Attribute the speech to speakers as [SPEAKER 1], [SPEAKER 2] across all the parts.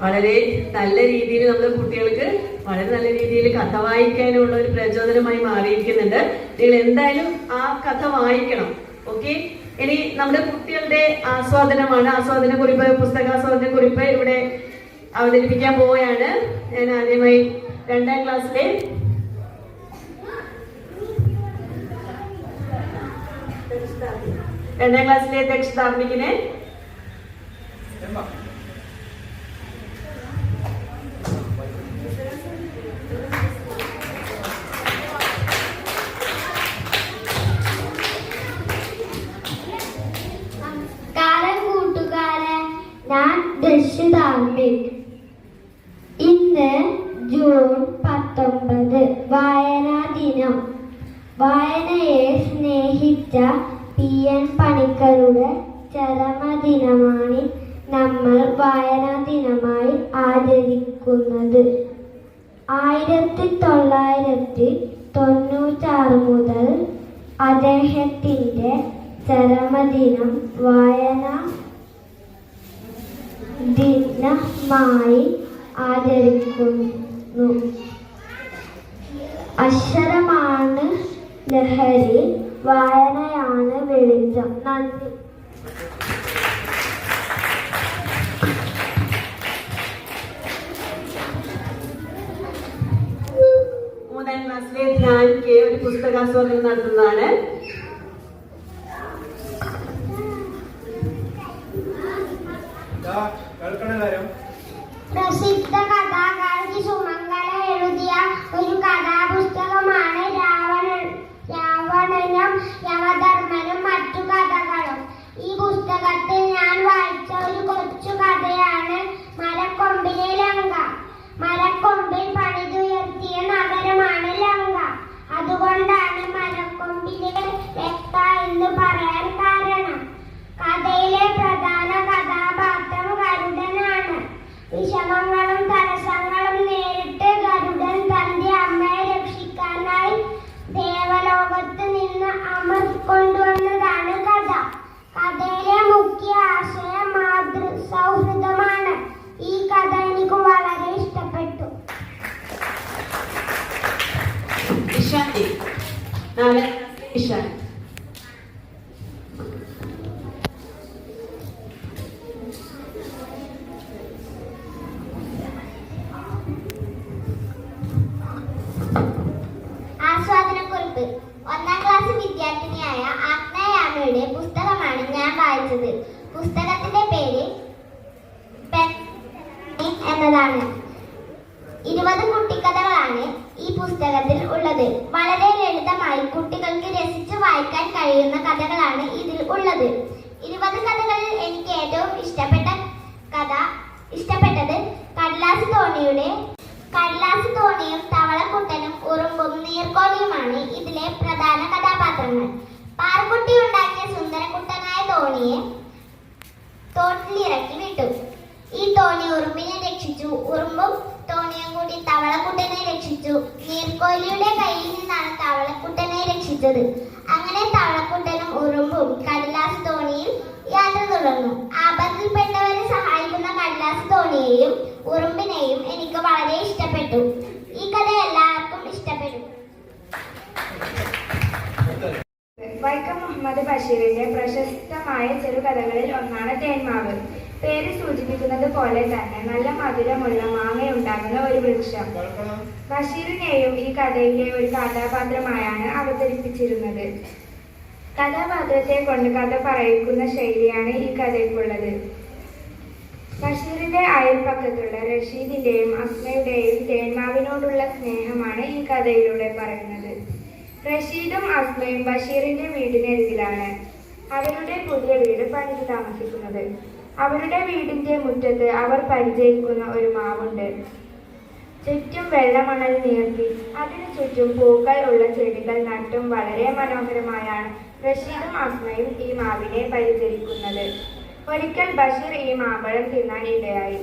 [SPEAKER 1] വളരെ നല്ല രീതിയിൽ നമ്മുടെ കുട്ടികൾക്ക് വളരെ നല്ല രീതിയിൽ കഥ വായിക്കാനുള്ള ഒരു പ്രചോദനമായി മാറിയിരിക്കുന്നുണ്ട്. നിങ്ങൾ എന്തായാലും ആ കഥ വായിക്കണം ഓക്കെ? ഇനി നമ്മുടെ കുട്ടികളുടെ ആസ്വാദനമാണ്. ആസ്വാദന കുറിപ്പ് പുസ്തകാസ്വാദന കുറിപ്പ് ഇവിടെ അവതരിപ്പിക്കാൻ പോവുകയാണ്. ഞാൻ ആദ്യമായി രണ്ടാം ക്ലാസ്സിലെ രണ്ടാം ക്ലാസ്സിലെ
[SPEAKER 2] നമസ്കാരം ഞാൻ ദക്ഷിതാംബിക് ഇന്ന് ജൂൺ പത്തൊമ്പത് വായനാ ദിനം. വായനയെ സ്നേഹിച്ച പി എൻ പണിക്കരുടെ ചരമദിനമാണ് നമ്മൾ വായനാ ദിനമായി ആചരിക്കുന്നത്. ആയിരത്തി തൊള്ളായിരത്തി തൊണ്ണൂറ്റാറ് മുതൽ അദ്ദേഹത്തിന്റെ ചരമദിനം വായന ദിനമായി ആചരിക്കുന്നു. അക്ഷരമാണ് ലഹരി വായനയാണ് വെളിച്ചം. നന്ദി.
[SPEAKER 1] കെ ഒരു പുസ്തകാസ്വാദനം നടത്തുന്നതാണ് ഇഷാന്തി നാലാം ക്ലാസ്സിലെ ഇഷാൻ
[SPEAKER 2] ആസ്വാദനക്കുറിപ്പ്. ഒന്നാം ക്ലാസ് വിദ്യാർത്ഥിനിയായ ആഗ്നയാമയുടെ പുസ്തകമാണ് ഞാൻ വായിച്ചത്. പുസ്തകത്തിന്റെ പേര് എന്നതാണ്. ഇരുപത് പുസ്തകത്തിൽ ഉള്ളത്. വളരെ ലളിതമായി കുട്ടികൾക്ക് രസിച്ച് വായിക്കാൻ കഴിയുന്ന കഥകളാണ് ഇതിൽ ഉള്ളത്. ഇരുപത് കഥകളിൽ എനിക്ക് ഏറ്റവും ഇഷ്ടപ്പെട്ട കഥ ഇഷ്ടപ്പെട്ടത് കടലാസ് തോണിയുടെ കടലാസ് തോണിയും തവളക്കുട്ടനും ഉറുമ്പും നീർക്കോലിയുമാണ് ഇതിലെ പ്രധാന കഥാപാത്രങ്ങൾ. പാർക്കുട്ടി ഉണ്ടാക്കിയ സുന്ദരക്കുട്ടനായ തോണിയെ തോട്ടിലിറക്കി വിട്ടു. ഈ തോണി ഉറുമ്പിനെ രക്ഷിച്ചു. ഉറുമ്പും തോണിയും കൂടി തവളക്കുട്ടനെ രക്ഷിച്ചു. നീർക്കോലിയുടെ കയ്യിൽ നിന്നാണ് തവളക്കുട്ടനെ രക്ഷിച്ചത്. അങ്ങനെ തവളക്കുട്ടനും ഉറുമ്പും കടലാസ് തോണിയിൽ യാത്ര തുടർന്നു. ആപത്തിൽപ്പെട്ടവരെ സഹായിക്കുന്ന കടലാസ് തോണിയെയും ഉറുമ്പിനെയും എനിക്ക് വളരെ ഇഷ്ടപ്പെട്ടു. ഈ കഥ എല്ലാവർക്കും ഇഷ്ടപ്പെടും
[SPEAKER 3] വൈക്കം മുഹമ്മദ് ബഷീറിന്റെ പ്രശസ്തമായ ചെറുകഥകളിൽ ഒന്നാണ് തേന്മാവ് പേര് സൂചിപ്പിക്കുന്നത് പോലെ തന്നെ നല്ല മധുരമുള്ള മാങ്ങയുണ്ടാകുന്ന ഒരു വൃക്ഷം. ബഷീറിനെയും ഈ കഥയിലെ ഒരു കഥാപാത്രമായാണ് അവതരിപ്പിച്ചിരുന്നത്. കഥാപാത്രത്തെ കൊണ്ട് കഥ പറയിക്കുന്ന ശൈലിയാണ് ഈ കഥയ്ക്കുള്ളത്. ബഷീറിന്റെ അയൽപ്പക്കത്തുള്ള റഷീദിന്റെയും അസ്മയുടെയും തേന്മാവിനോടുള്ള സ്നേഹമാണ് ഈ കഥയിലൂടെ പറയുന്നത്. റഷീദും അസ്മയും ബഷീറിന്റെ വീടിനെതിരാണ് അവരുടെ പുതിയ വീട് പണിത് താമസിക്കുന്നത്. അവരുടെ വീടിന്റെ മുറ്റത്ത് അവർ പരിചയിക്കുന്ന ഒരു മാവുണ്ട്. ചുറ്റും വെള്ളമണൽ നീർത്തി. അതിനു ചുറ്റും പൂക്കൾ ഉള്ള ചെടികൾ നട്ടും വളരെ മനോഹരമായാണ് റഷീദും അസ്മയും ഈ മാവിനെ പരിചരിക്കുന്നത്. ഒരിക്കൽ ബഷീർ ഈ മാമ്പഴം തിന്നാൻ ഇടയായി.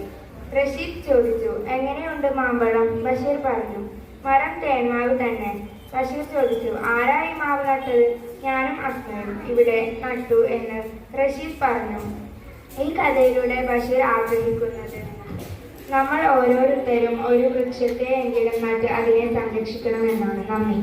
[SPEAKER 3] റഷീദ് ചോദിച്ചു എങ്ങനെയുണ്ട് മാമ്പഴം? ബഷീർ പറഞ്ഞു മരം തേന്മാവ് തന്നെ. ബഷീർ ചോദിച്ചു ആരാ ഈ മാവ് നട്ടത്? ഞാനും അസ്മയും ഇവിടെ നട്ടു എന്ന് റഷീദ് പറഞ്ഞു. ഈ കഥയിലൂടെ ബഷീർ ആഗ്രഹിക്കുന്നത് നമ്മൾ ഓരോരുത്തരും ഒരു വൃക്ഷത്തെ എങ്കിലും നട്ട് അതിനെ സംരക്ഷിക്കണമെന്നാണ് നന്ദി.